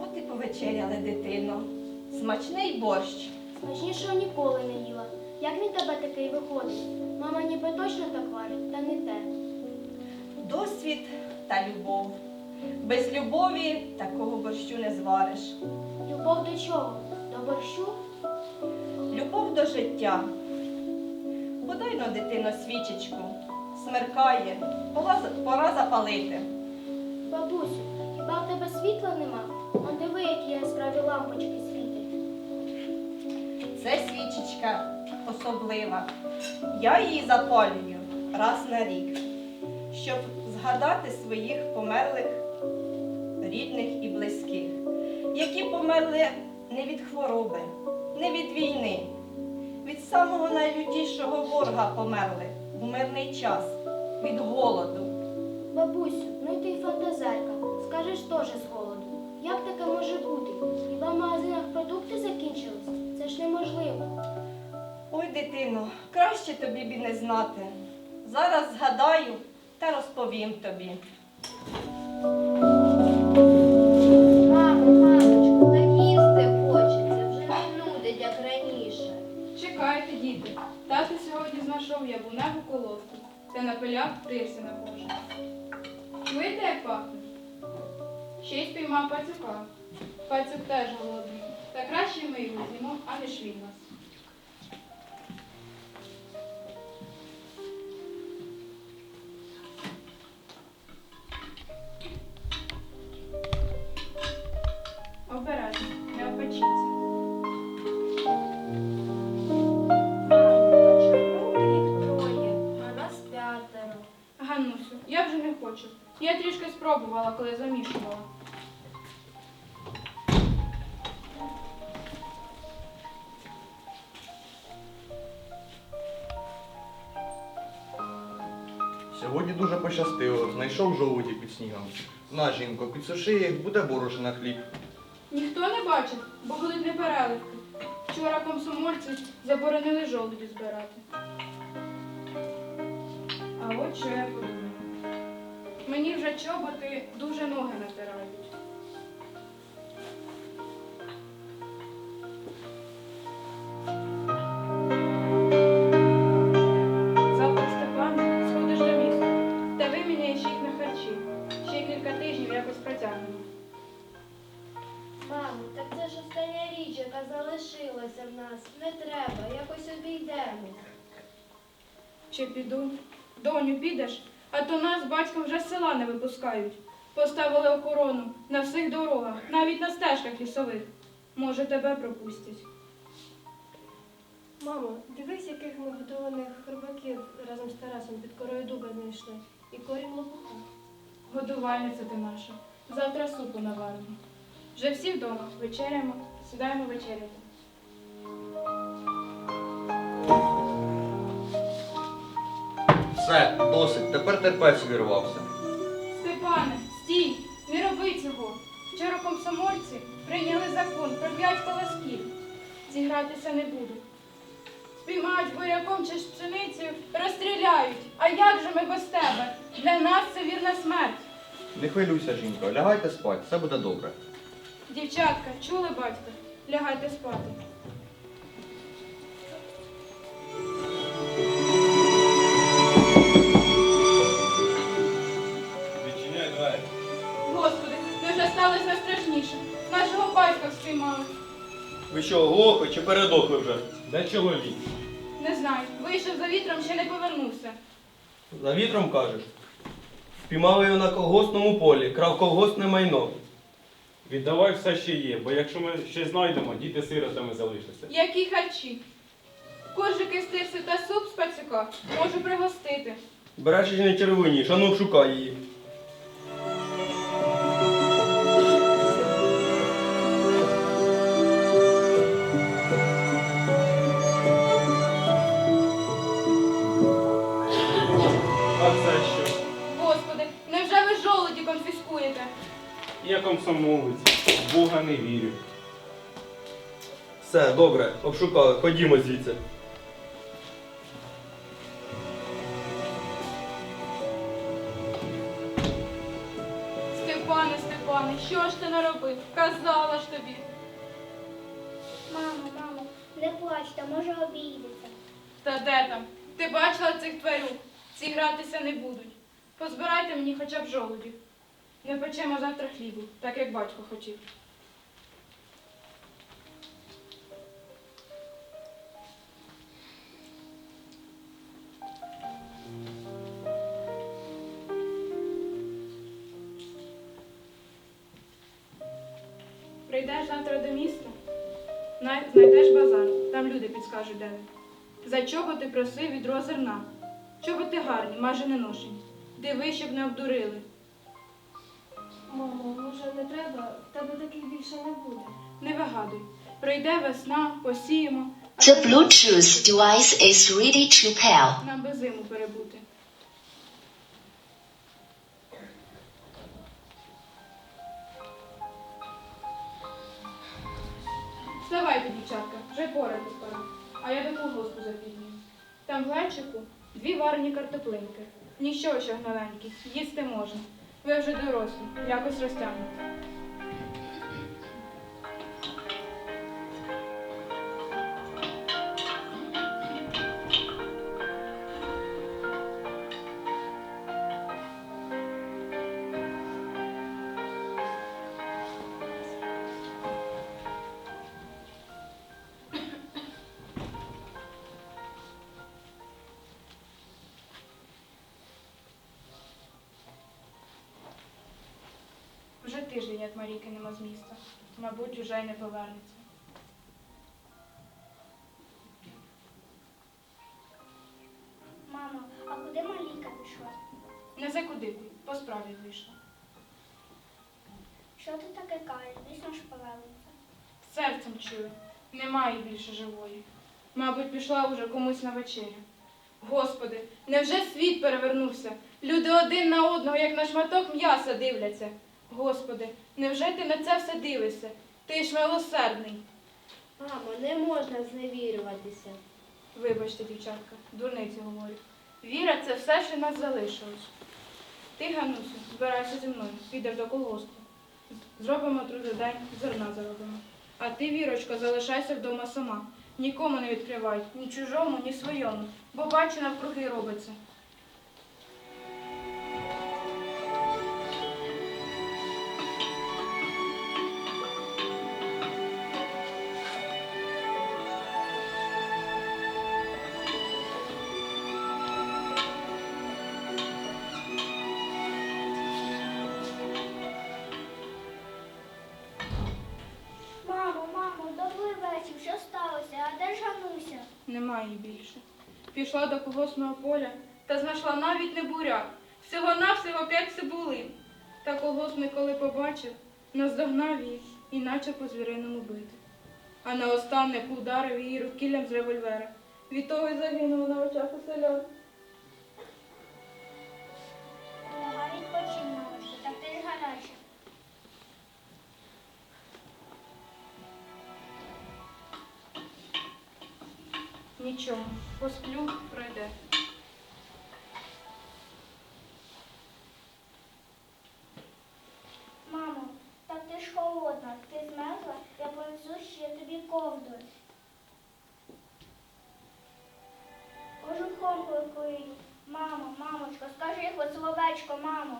От і повечеряли дитино. Смачний борщ. Смачнішого ніколи не їла. Як він тебе такий виходить? Мама ніби точно так варить, та не те. Досвід та любов. Без любові такого борщу не звариш. Любов до чого? До борщу? Любов до життя. Подай на дитино свічечку. Смеркає, пора, пора запалити. Бабусю, хіба в тебе світла нема? Он диви, які яскраві лампочки світять. Це свічечка особлива. Я її запалюю раз на рік, щоб згадати своїх померлих рідних і близьких, які померли не від хвороби, не від війни, від самого найлютішого ворога померли в мирний час, від голоду. Бабусю, ну ти й фантазерка. Скажеш теж з голоду. Як таке може бути? Хіба в магазинах продукти закінчились? Це ж неможливо. Ой, дитино, краще тобі б і не знати. Зараз згадаю та розповім тобі. Яблуневу колодку та напиляв тирси на кожу. Чуєте, як пахне? Ще й спіймав пацюка. Пацюк теж голодний. Та краще ми його з'їмо, аніж він нас. Обережно, трішки спробувала, коли замішувала. Сьогодні дуже пощастило, знайшов жолуді під снігом. На, жінко, підсуши їх, буде борошна на хліб. Ніхто не бачив, бо будуть непереливки. Вчора комсомольці заборонили жолуді збирати. А от що я. Мені вже чоботи дуже ноги натирають. Завтра Степан сходиш до міста та виміняєш їх на харчі. Ще кілька тижнів якось протягнемо. Мамо, так це ж остання річ, яка залишилася в нас. Не треба, якось обійдемо. Чи піду? Доню, підеш? А то нас з батьком вже з села не випускають. Поставили охорону на всіх дорогах, навіть на стежках лісових. Може, тебе пропустять. Мамо, дивись, яких ми годованих хробаків разом з Тарасом під корою дуба знайшли. І корінь лопуха. Годувальниця ти наша. Завтра супу наваримо. Вже всі вдома. Вечеряємо, сідаємо вечеряти. Все, досить, тепер терпець увірвався. Степане, стій! Не роби цього. Вчора комсомольці прийняли закон про п'ять колосків. Зігратися не будуть. Спіймають буряком чи ж пшеницею, розстріляють. А як же ми без тебе? Для нас це вірна смерть. Не хвилюйся, жінко, лягайте спать, все буде добре. Дівчатка, чули батька? Лягайте спати. Невже сталося найстрашніше? Нашого батька спіймали. Ви що, глохи чи передохли вже? Де чоловік? Не знаю. Вийшов за вітром, ще не повернувся. За вітром кажеш? Впіймали його на колгоспному полі, крав колгоспне майно. Віддавай все, що є, бо якщо ми ще знайдемо, діти сиротами залишаться. Які харчі? Коржики з тирси та суп з пацюка можу пригостити. Береш і не червоніш, ану шукай її. Це що? Господи, невже ви жолуді конфіскуєте? Я комсомолець, Бога не вірю. Все, добре, обшукали, ходімо звідси. Степане, Степане, що ж ти наробив? Казала ж тобі. Мамо, мамо, не плачте, може обійдеться. Та де там? Ти бачила цих тварюк? Ці гратися не будуть. Позбирайте мені хоча б жолудів. Не печемо завтра хлібу, так як батько хотів. Прийдеш завтра до міста, знайдеш базар, там люди підскажуть, де. За чого ти просив відро зерна? Чоботи гарні, майже не ношені. Диви, щоб не обдурили. Мамо, може не треба? В тебе таких більше не буде. Не вигадуй. Прийде весна, посіємо, а The тоді Bluetooth device is ready to pair. нам би зиму перебути. Вставайте, дівчатка, вже пора пора. А я до колгоспу запізнююсь. Там в глечику дві варені картоплинки. Ніщо, що гноленькі, їсти можна. Ви вже дорослі, якось розтягнете. Тиждень, як Марійки нема з міста. Мабуть, уже й не повернеться. Мамо, а куди Маліка пішла? Не закудикуй, по справі вийшла. Що ти таке кажеш? Звісно ж повернеться. Серцем чую, немає більше живої. Мабуть, пішла уже комусь на вечерю. Господи, невже світ перевернувся? Люди один на одного, як на шматок м'яса дивляться. Господи, невже ти на це все дивишся? Ти ж милосердний. Мамо, не можна зневірюватися. Вибачте, дівчатка, дурниці говорю. Віра це все, що нас залишилось. Ти, Ганусю, збирайся зі мною, підеш до колгоспу. Зробимо трудий день, зерна заробимо. А ти, Вірочко, залишайся вдома сама. Нікому не відкривай, ні чужому, ні своєму, бо бачу навкруги робиться. Пішла до когосного поля та знайшла навіть не буряк, всього-навсього п'ять цибулин. Та колгоспник, коли побачив, наздогнав її і наче по звіриному бити. А наостанник ударив її рукіллям з револьвера. Від того й загинула на очах у селян. Нічого, посплю, пройде. Мамо, так ти ж холодна, ти змерзла, я понесу ще тобі ковдру. Кожухом кликаю. Мамо, мамочко, скажи хоч словечко, мамо.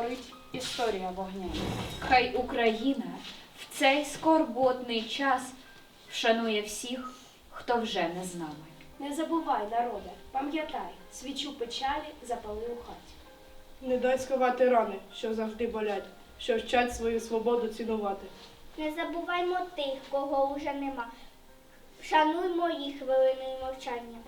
Горить історія вогняна. Хай Україна в цей скорботний час вшанує всіх, хто вже не з нами. Не забувай, народе, пам'ятай, свічу печалі запали у хаті. Не дай сховати рани, що завжди болять, що вчать свою свободу цінувати. Не забуваймо тих, кого уже нема. Шануймо їх хвилиною мовчання.